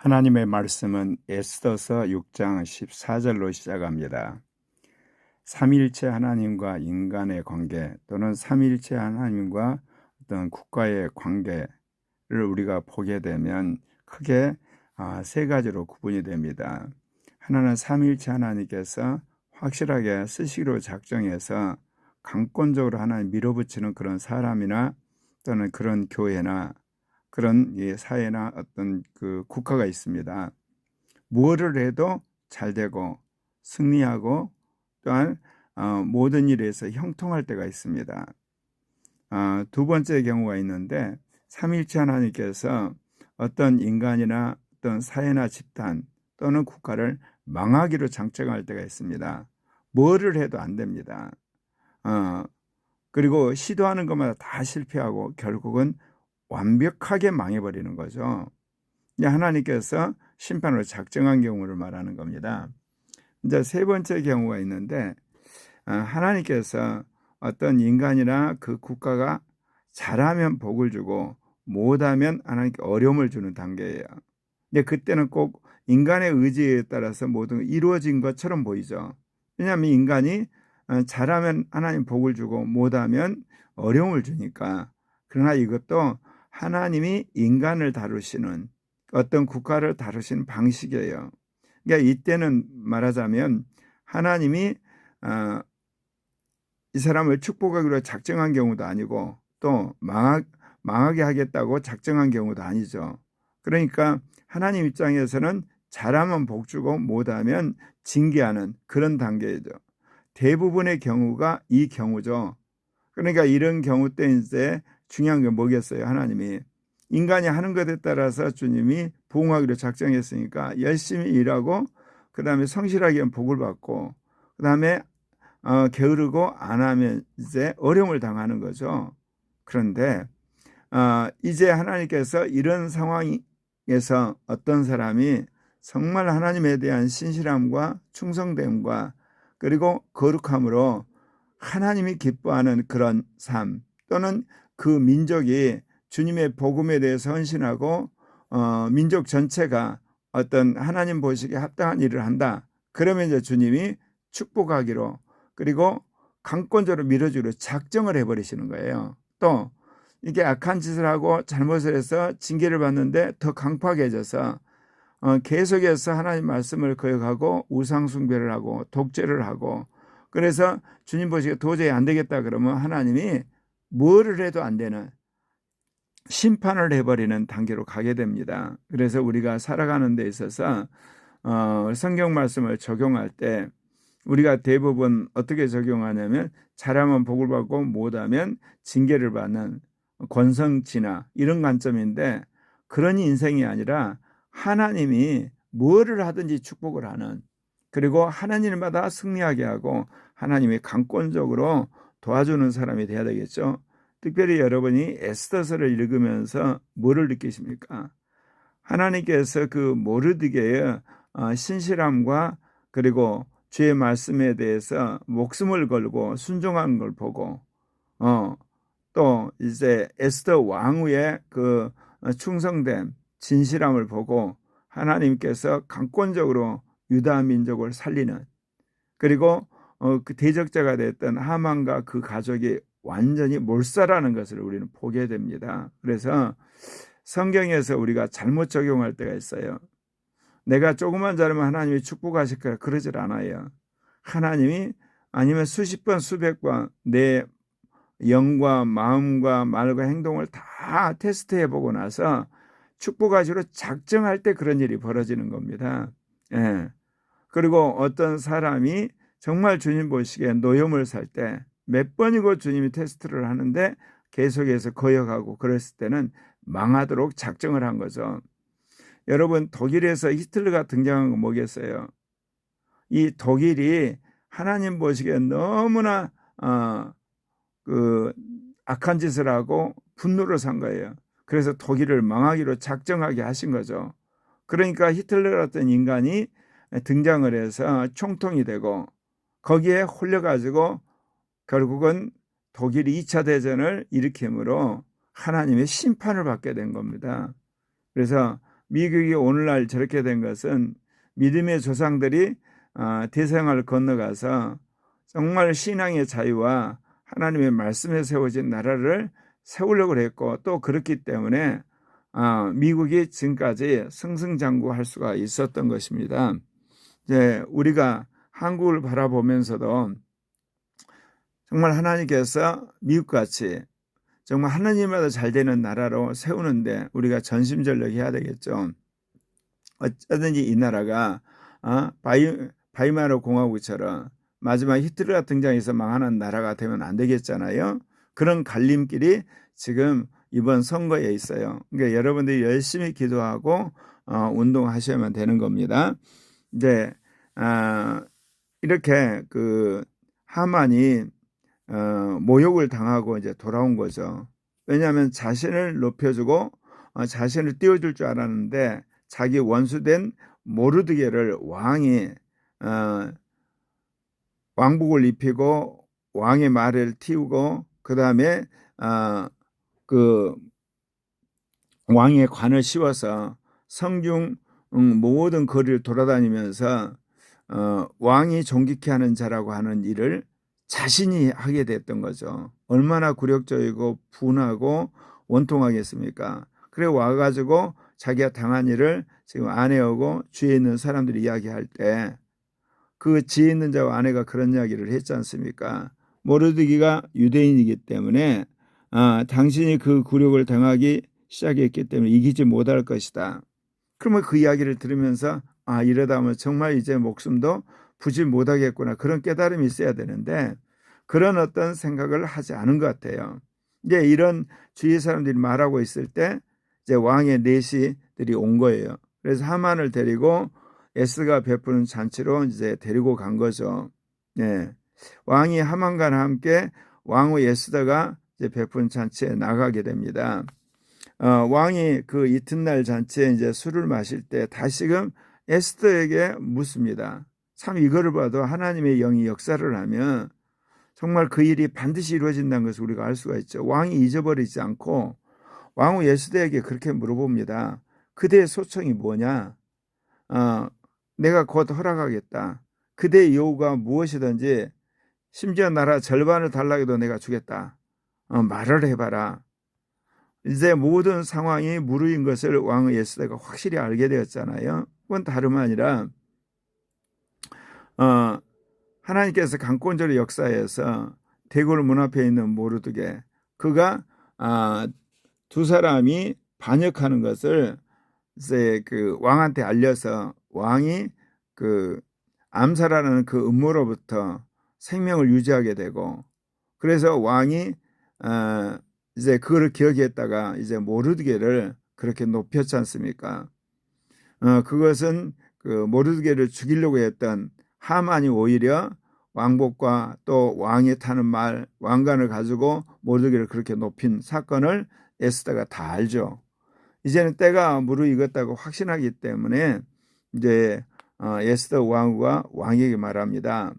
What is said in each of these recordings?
하나님의 말씀은 에스더서 6장 14절로 시작합니다. 삼일체 하나님과 인간의 관계 또는 삼일체 하나님과 어떤 국가의 관계를 우리가 보게 되면 크게 아, 세 가지로 구분이 됩니다. 하나는 삼일체 하나님께서 확실하게 스시로 작정해서 강권적으로 하나님 밀어붙이는 그런 사람이나 또는 그런 교회나 그런 사회나 어떤 그 국가가 있습니다. 무엇을 해도 잘 되고 승리하고 또한 어, 모든 일에서 형통할 때가 있습니다. 어, 두 번째 경우가 있는데 삼일체 하나님께서 어떤 인간이나 어떤 사회나 집단 또는 국가를 망하기로 장정할 때가 있습니다. 뭐를 해도 안 됩니다. 어, 그리고 시도하는 것마다 다 실패하고 결국은 완벽하게 망해버리는 거죠. 하나님께서 심판으로 작정한 경우를 말하는 겁니다. 이제 세 번째 경우가 있는데 아, 하나님께서 어떤 인간이나 그 국가가 잘하면 복을 주고 못하면 하나님께 어려움을 주는 단계예요. 근데 그때는 꼭 인간의 의지에 따라서 모든 이루어진 것처럼 보이죠. 왜냐하면 인간이 어, 잘하면 하나님 복을 주고 못하면 어려움을 주니까. 그러나 이것도 하나님이 인간을 다루시는 어떤 국가를 다루시는 방식이에요. 그러니까 이때는 말하자면 하나님이 어, 이 사람을 축복하기로 작정한 경우도 아니고 또 망하, 망하게 하겠다고 작정한 경우도 아니죠. 그러니까 하나님 입장에서는 잘하면 복 주고 못하면 징계하는 그런 단계죠. 대부분의 경우가 이 경우죠. 그러니까 이런 경우 때 이제 중요한 게 뭐겠어요? 하나님이 인간이 하는 것에 따라서 주님이 부응하기로 작정했으니까 열심히 일하고 그 다음에 성실하게 복을 받고 그 다음에 어, 게으르고 안 하면 이제 어려움을 당하는 거죠. 그런데 어, 이제 하나님께서 이런 상황에서 어떤 사람이 정말 하나님에 대한 신실함과 충성됨과 그리고 거룩함으로 하나님이 기뻐하는 그런 삶 또는 그 민족이 주님의 복음에 대해서 헌신하고 어, 민족 전체가 어떤 하나님 보시기에 합당한 일을 한다. 그러면 이제 주님이 축복하기로 그리고 강권적으로 밀어주기로 작정을 해버리시는 거예요. 또 이게 악한 짓을 하고 잘못을 해서 징계를 받는데 더 강팍해 져서 어, 계속해서 하나님 말씀을 거역하고 우상 숭배를 하고 독재를 하고 그래서 주님 보시기에 도저히 안 되겠다 그러면 하나님이 뭐를 해도 안 되는 심판을 해버리는 단계로 가게 됩니다. 그래서 우리가 살아가는 데 있어서 어, 성경 말씀을 적용할 때 우리가 대부분 어떻게 적용하냐면 잘하면 복을 받고 못하면 징계를 받는 권성치나 이런 관점인데 그런 인생이 아니라 하나님이 뭐를 하든지 축복을 하는 그리고 하나님마다 승리하게 하고 하나님이 강권적으로 도와주는 사람이 돼야 되겠죠. 특별히 여러분이 에스더서를 읽으면서 뭐를 느끼십니까? 하나님께서 그 모르드게의 어, 신실함과 그리고 주의 말씀에 대해서 목숨을 걸고 순종한 걸 보고 어, 또 이제 에스더 왕후의 그 충성됨 진실함을 보고 하나님께서 강권적으로 유다 민족을 살리는 그리고 어, 그 대적자가 됐던 하만과 그 가족이 완전히 몰살하는 것을 우리는 보게 됩니다. 그래서 성경에서 우리가 잘못 적용할 때가 있어요. 내가 조금만 잘하면 하나님이 축복하실 거라 그러질 않아요. 하나님이 아니면 수십 번 수백 번 내 영과 마음과 말과 행동을 다 테스트해 보고 나서 축복하시로 작정할 때 그런 일이 벌어지는 겁니다. 예. 그리고 어떤 사람이 정말 주님 보시기에 노염을 살 때 몇 번이고 주님이 테스트를 하는데 계속해서 거역하고 그랬을 때는 망하도록 작정을 한 거죠. 여러분 독일에서 히틀러가 등장한 건 뭐겠어요? 이 독일이 하나님 보시기에 너무나 어, 그 악한 짓을 하고 분노를 산 거예요. 그래서 독일을 망하기로 작정하게 하신 거죠. 그러니까 히틀러 같은 인간이 등장을 해서 총통이 되고 거기에 홀려가지고 결국은 독일이 2차 대전을 일으킴으로 하나님의 심판을 받게 된 겁니다. 그래서 미국이 오늘날 저렇게 된 것은 믿음의 조상들이 어, 대서양을 건너가서 정말 신앙의 자유와 하나님의 말씀에 세워진 나라를 세우려고 했고 또 그렇기 때문에 어, 미국이 지금까지 승승장구할 수가 있었던 것입니다. 이제 우리가 한국을 바라보면서도 정말 하나님께서 미국같이 정말 하나님마다 잘 되는 나라로 세우는데 우리가 전심전력해야 되겠죠. 어쩌든지 이 나라가 어? 바이, 바이마르 공화국처럼 마지막 히틀러가 등장해서 망하는 나라가 되면 안 되겠잖아요. 그런 갈림길이 지금 이번 선거에 있어요. 그러니까 여러분들이 열심히 기도하고 어, 운동하셔야만 되는 겁니다. 이제 아, 이렇게 그 하만이 어, 모욕을 당하고 이제 돌아온 거죠. 왜냐하면 자신을 높여주고 어, 자신을 띄워줄 줄 알았는데 자기 원수된 모르드게를 왕이 어, 왕복을 입히고 왕의 말을 틔우고 그 다음에 어, 그 왕의 관을 씌워서 성중 음, 모든 거리를 돌아다니면서 어, 왕이 존귀케 하는 자라고 하는 일을 자신이 하게 됐던 거죠. 얼마나 굴욕적이고 분하고 원통하겠습니까? 그래 와가지고 자기가 당한 일을 지금 아내하고 주위에 있는 사람들이 이야기할 때 그 지혜 있는 자와 아내가 그런 이야기를 했지 않습니까? 모르드기가 유대인이기 때문에 아, 당신이 그 굴욕을 당하기 시작했기 때문에 이기지 못할 것이다. 그러면 그 이야기를 들으면서 아 이러다 보면 정말 이제 목숨도 부지 못하겠구나 그런 깨달음이 있어야 되는데 그런 어떤 생각을 하지 않은 것 같아요. 이제 이런 주위 사람들이 말하고 있을 때 이제 왕의 내시들이 온 거예요. 그래서 하만을 데리고 에스가 베푸는 잔치로 이제 데리고 간 거죠. 네. 왕이 하만과 함께 왕후 에스더가 이제 베푼 잔치에 나가게 됩니다. 어, 왕이 그 이튿날 잔치에 이제 술을 마실 때 다시금 에스더에게 묻습니다. 참 이거를 봐도 하나님의 영이 역사를 하면 정말 그 일이 반드시 이루어진다는 것을 우리가 알 수가 있죠. 왕이 잊어버리지 않고 왕후 예수대에게 그렇게 물어봅니다. 그대의 소청이 뭐냐? 어, 내가 곧 허락하겠다. 그대의 요구가 무엇이든지 심지어 나라 절반을 달라고 도 내가 주겠다. 어, 말을 해봐라. 이제 모든 상황이 무르인 것을 왕 예수대가 확실히 알게 되었잖아요. 그건 다름 아니라 어, 하나님께서 강권적으로 역사에서 대궐 문 앞에 있는 모르드게 그가 아, 두 사람이 반역하는 것을 이제 그 왕한테 알려서 왕이 그 암살하는 그 음모로부터 생명을 유지하게 되고 그래서 왕이 어, 이제 그거를 기억했다가 이제 모르드게를 그렇게 높였지 않습니까? 어, 그것은 그 모르드게를 죽이려고 했던 하만이 오히려 왕복과 또 왕이 타는 말 왕관을 가지고 모르드게를 그렇게 높인 사건을 에스더가 다 알죠. 이제는 때가 무르익었다고 확신하기 때문에 이제 어, 에스더 왕후가 왕에게 말합니다.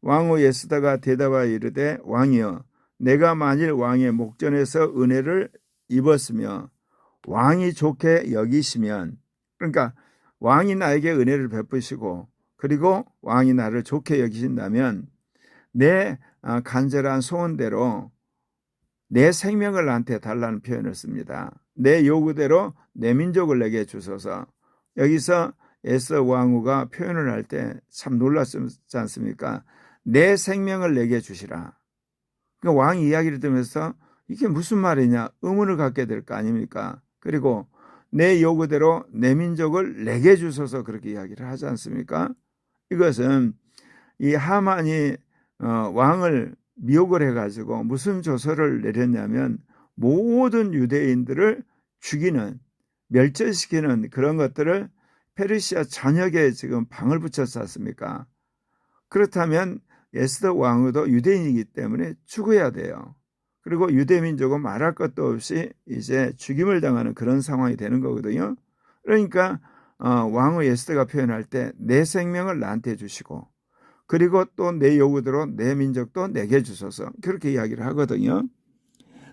왕후 에스더가 대답하여 이르되 왕이여 내가 만일 왕의 목전에서 은혜를 입었으며 왕이 좋게 여기시면 그러니까 왕이 나에게 은혜를 베푸시고 그리고 왕이 나를 좋게 여기신다면 내 아, 간절한 소원대로 내 생명을 나한테 달라는 표현을 씁니다. 내 요구대로 내 민족을 내게 주소서. 여기서 에서 왕후가 표현을 할 때 참 놀랐지 않습니까? 내 생명을 내게 주시라. 그러니까 왕이 이야기를 들으면서 이게 무슨 말이냐 의문을 갖게 될 거 아닙니까? 그리고 내 요구대로 내 민족을 내게 주소서 그렇게 이야기를 하지 않습니까? 이것은 이 하만이 어, 왕을 미혹을 해가지고 무슨 조서를 내렸냐면 모든 유대인들을 죽이는 멸절시키는 그런 것들을 페르시아 전역에 지금 방을 붙였지 않습니까? 그렇다면 에스더 왕후도 유대인이기 때문에 죽어야 돼요. 그리고 유대민족은 말할 것도 없이 이제 죽임을 당하는 그런 상황이 되는 거거든요. 그러니까 어, 왕후 에스더가 표현할 때 내 생명을 나한테 주시고 그리고 또 내 요구대로 내 민족도 내게 주소서 그렇게 이야기를 하거든요.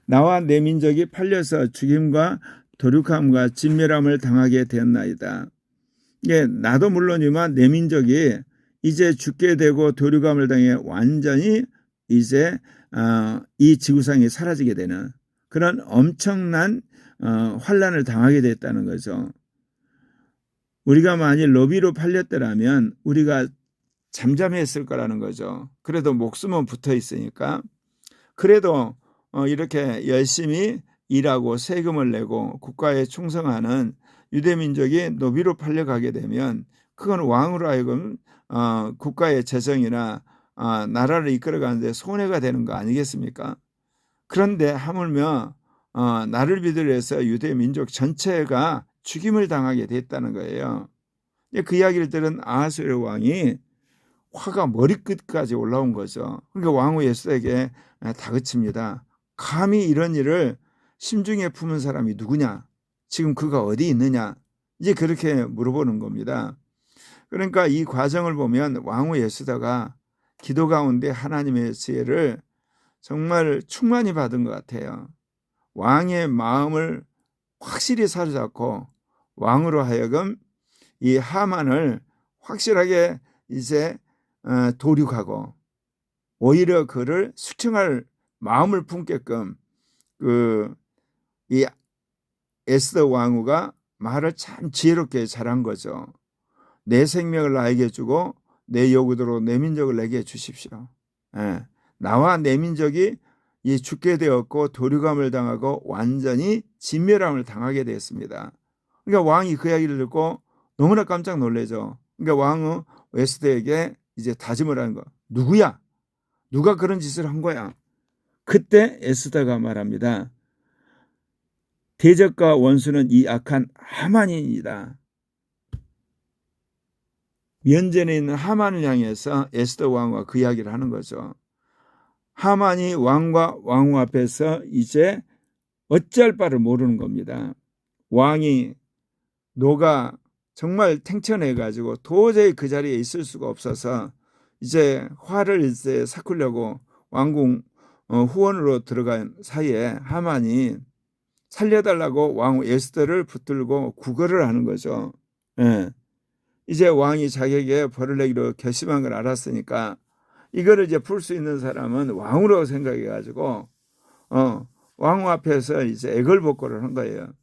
나와 내 민족이 팔려서 죽임과 도륙함과 진멸함을 당하게 되었나이다. 예, 나도 물론이지만 내 민족이 이제 죽게 되고 도륙함을 당해 완전히 이제 어, 이 지구상이 사라지게 되는 그런 엄청난 어, 환란을 당하게 됐다는 거죠. 우리가 만일 로비로 팔렸더라면 우리가 잠잠했을 거라는 거죠. 그래도 목숨은 붙어 있으니까 그래도 어, 이렇게 열심히 일하고 세금을 내고 국가에 충성하는 유대 민족이 노비로 팔려가게 되면 그건 왕으로 하여금 어, 국가의 재정이나 어, 나라를 이끌어가는데 손해가 되는 거 아니겠습니까? 그런데 하물며 어, 나를 믿으려 해서 유대 민족 전체가 죽임을 당하게 됐다는 거예요. 그 이야기를 들은 아하수르 왕이 화가 머리끝까지 올라온 거죠. 그러니까 왕후 예수에게 다그칩니다. 감히 이런 일을 심중에 품은 사람이 누구냐? 지금 그가 어디 있느냐? 이제 그렇게 물어보는 겁니다. 그러니까 이 과정을 보면 왕후 예수다가 기도 가운데 하나님의 지혜를 정말 충만히 받은 것 같아요. 왕의 마음을 확실히 사로잡고 왕으로 하여금 이 하만을 확실하게 이제 어, 도륙하고 오히려 그를 수청할 마음을 품게끔 그 이 에스더 왕후가 말을 참 지혜롭게 잘한 거죠. 내 생명을 나에게 주고 내 요구대로 내 민족을 내게 주십시오. 예. 나와 내 민족이 이 죽게 되었고 도륙함을 당하고 완전히 진멸함을 당하게 되었습니다. 그러니까 왕이 그 이야기를 듣고 너무나 깜짝 놀래죠. 그러니까 왕은 에스더에게 이제 다짐을 하는 거. 누구야? 누가 그런 짓을 한 거야? 그때 에스더가 말합니다. 대적과 원수는 이 악한 하만입니다. 면전에 있는 하만을 향해서 에스더 왕과 그 이야기를 하는 거죠. 하만이 왕과 왕후 앞에서 이제 어찌할 바를 모르는 겁니다. 왕이 노가 정말 탱천해 가지고 도저히 그 자리에 있을 수가 없어서 이제 화를 이제 삭으려고 왕궁 어, 후원으로 들어간 사이에 하만이 살려달라고 왕 에스더를 붙들고 구걸을 하는 거죠. 예. 이제 왕이 자기에게 벌을 내기로 결심한 걸 알았으니까 이거를 이제 풀 수 있는 사람은 왕으로 생각해 가지고 어, 왕 앞에서 이제 애걸복걸을 한 거예요.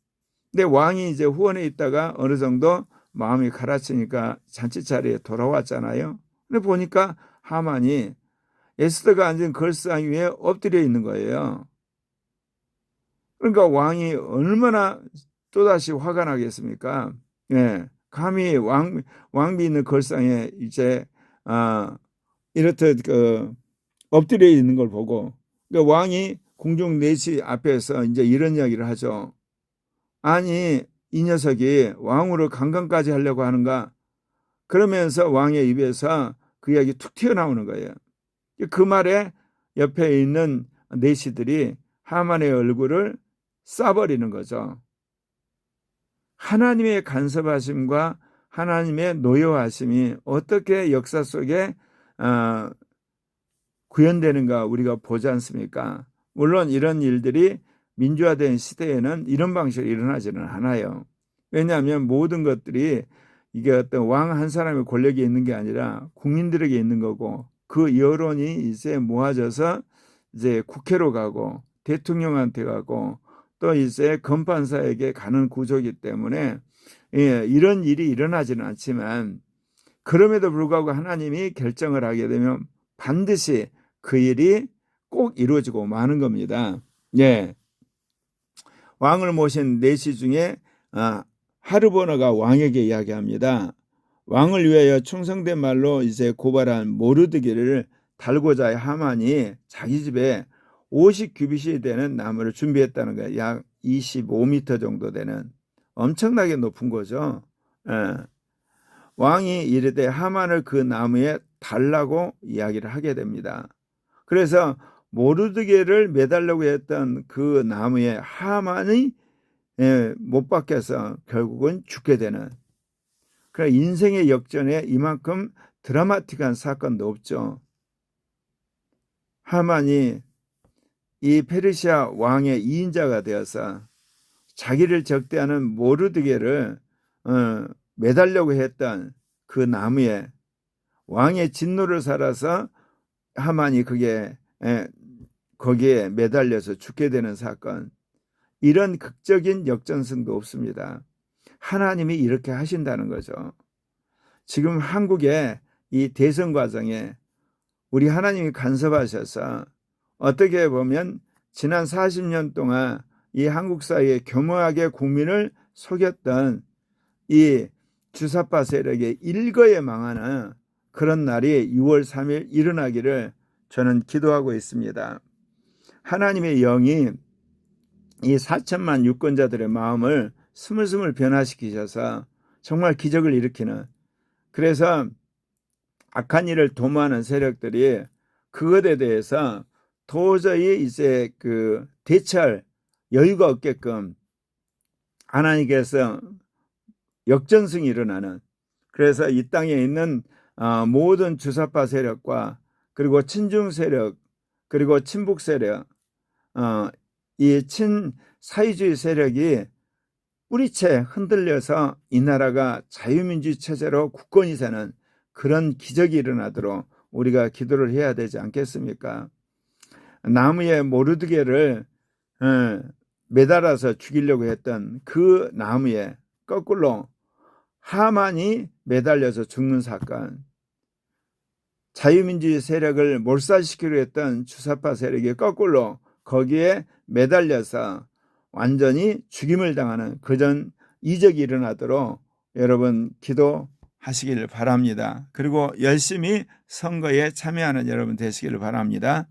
근데 왕이 이제 후원에 있다가 어느 정도 마음이 가라치니까 잔치 자리에 돌아왔잖아요. 근데 보니까 하만이 에스더가 앉은 걸상 위에 엎드려 있는 거예요. 그러니까 왕이 얼마나 또다시 화가 나겠습니까? 예. 감히 왕, 왕비 있는 걸상에 이제, 아, 이렇듯 그, 엎드려 있는 걸 보고, 그러니까 왕이 공중 내시 앞에서 이제 이런 이야기를 하죠. 아니, 이 녀석이 왕으로 강간까지 하려고 하는가? 그러면서 왕의 입에서 그 이야기 툭 튀어나오는 거예요. 그 말에 옆에 있는 내시들이 하만의 얼굴을 쏴버리는 거죠. 하나님의 간섭하심과 하나님의 노여하심이 어떻게 역사 속에 어, 구현되는가 우리가 보지 않습니까? 물론 이런 일들이 민주화된 시대에는 이런 방식으로 일어나지는 않아요. 왜냐하면 모든 것들이 이게 어떤 왕 한 사람의 권력이 있는 게 아니라 국민들에게 있는 거고 그 여론이 이제 모아져서 이제 국회로 가고 대통령한테 가고 또 이제 검판사에게 가는 구조이기 때문에 예, 이런 일이 일어나지는 않지만 그럼에도 불구하고 하나님이 결정을 하게 되면 반드시 그 일이 꼭 이루어지고 마는 겁니다. 예. 왕을 모신 내시 중에 아, 하르보너가 왕에게 이야기합니다. 왕을 위하여 충성된 말로 이제 고발한 모르드기를 달고자 하만이 자기 집에 50 규빗이 되는 나무를 준비했다는 거예요. 약 25m 정도 되는 엄청나게 높은 거죠. 예. 왕이 이르되 하만을 그 나무에 달라고 이야기를 하게 됩니다. 그래서 모르드게를 매달려고 했던 그 나무에 하만이 예, 못 박혀서 결국은 죽게 되는 그런 인생의 역전에 이만큼 드라마틱한 사건도 없죠. 하만이 이 페르시아 왕의 2인자가 되어서 자기를 적대하는 모르드게를 어, 매달려고 했던 그 나무에 왕의 진노를 살아서 하만이 그게 에, 거기에 매달려서 죽게 되는 사건 이런 극적인 역전승도 없습니다. 하나님이 이렇게 하신다는 거죠. 지금 한국의 이 대선 과정에 우리 하나님이 간섭하셔서 어떻게 보면 지난 40년 동안 이 한국 사회에 교묘하게 국민을 속였던 이 주사파 세력의 일거에 망하는 그런 날이 6월 3일 일어나기를 저는 기도하고 있습니다. 하나님의 영이 이 4천만 유권자들의 마음을 스물스물 변화시키셔서 정말 기적을 일으키는 그래서 악한 일을 도모하는 세력들이 그것에 대해서 도저히 이제 그 대처할 여유가 없게끔 하나님께서 역전승이 일어나는 그래서 이 땅에 있는 어, 모든 주사파 세력과 그리고 친중 세력 그리고 친북 세력 어, 이 친 사회주의 세력이 뿌리채 흔들려서 이 나라가 자유민주주의 체제로 굳건히 사는 그런 기적이 일어나도록 우리가 기도를 해야 되지 않겠습니까? 나무에 모르드게를 어, 매달아서 죽이려고 했던 그 나무에 거꾸로 하만이 매달려서 죽는 사건 자유민주주의 세력을 몰살시키려 했던 주사파 세력이 거꾸로 거기에 매달려서 완전히 죽임을 당하는 그전 이적이 일어나도록 여러분 기도하시기를 바랍니다. 그리고 열심히 선거에 참여하는 여러분 되시기를 바랍니다.